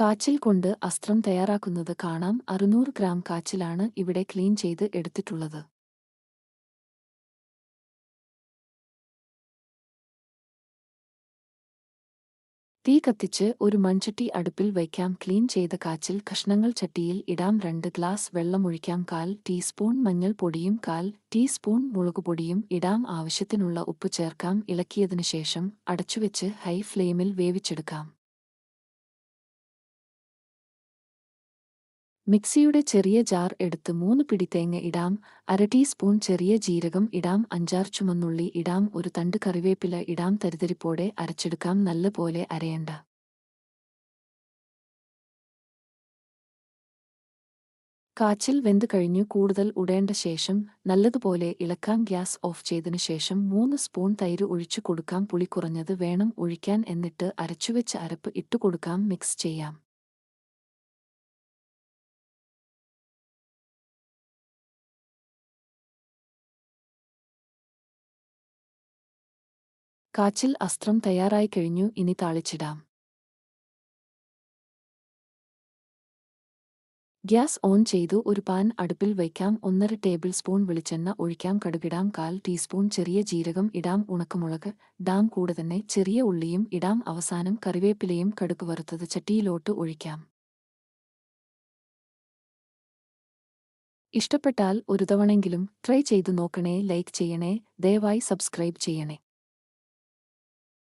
കാച്ചിൽ കൊണ്ട് അസ്ത്രം തയ്യാറാക്കുന്നത് കാണാം. അറുന്നൂറ് ഗ്രാം കാച്ചിലാണ് ഇവിടെ ക്ലീൻ ചെയ്ത് എടുത്തിട്ടുള്ളത്. തീ കത്തിച്ച് ഒരു മൺചട്ടി അടുപ്പിൽ വയ്ക്കാം. ക്ലീൻ ചെയ്ത കാച്ചിൽ കഷ്ണങ്ങൾ ചട്ടിയിൽ ഇടാം. രണ്ട് ഗ്ലാസ് വെള്ളമൊഴിക്കാം. കാൽ ടീസ്പൂൺ മഞ്ഞൾപ്പൊടിയും കാൽ ടീസ്പൂൺ മുളകുപൊടിയും ഇടാം. ആവശ്യത്തിനുള്ള ഉപ്പ് ചേർക്കാം. ഇളക്കിയതിനു ശേഷം അടച്ചുവെച്ച് ഹൈ ഫ്ലെയിമിൽ വേവിച്ചെടുക്കാം. മിക്സിയുടെ ചെറിയ ജാർ എടുത്ത് മൂന്ന് പിടി തേങ്ങ ഇടാം അര ടീസ്പൂൺ ചെറിയ ജീരകം ഇടാം അഞ്ചാർ ചുമന്നുള്ളി ഇടാം ഒരു തണ്ട് കറിവേപ്പില ഇടാം തരിതരിപ്പോടെ അരച്ചെടുക്കാം നല്ലപോലെ അരയണ്ട. കാച്ചിൽ വെന്ത് കഴിഞ്ഞു കൂടുതൽ ഉടേണ്ട ശേഷം നല്ലതുപോലെ ഇളക്കാം ഗ്യാസ് ഓഫ് ചെയ്തതിനു ശേഷം മൂന്ന് സ്പൂൺ തൈര് ഒഴിച്ചു കൊടുക്കാം പുളി കുറഞ്ഞത് വേണം ഒഴിക്കാൻ എന്നിട്ട് അരച്ചുവെച്ച അരപ്പ് ഇട്ടുകൊടുക്കാം മിക്സ് ചെയ്യാം. കാച്ചിൽ അസ്ത്രം തയ്യാറായി കഴിഞ്ഞു ഇനി താളിച്ചിടാം. ഗ്യാസ് ഓൺ ചെയ്തു ഒരു പാൻ അടുപ്പിൽ വയ്ക്കാം ഒന്നര ടേബിൾ സ്പൂൺ വെളിച്ചെണ്ണ ഒഴിക്കാം കടുകിടാം കാൽ ടീസ്പൂൺ ചെറിയ ജീരകം ഇടാം ഉണക്കമുളക് ഡാം കൂടെ തന്നെ ചെറിയ ഉള്ളിയും ഇടാം അവസാനം കറിവേപ്പിലയും കടുക് വറുത്തത് ചട്ടിയിലോട്ട് ഒഴിക്കാം. ഇഷ്ടപ്പെട്ടാൽ ഒരു തവണെങ്കിലും ട്രൈ ചെയ്തു നോക്കണേ ലൈക്ക് ചെയ്യണേ ദയവായി സബ്സ്ക്രൈബ് ചെയ്യണേ.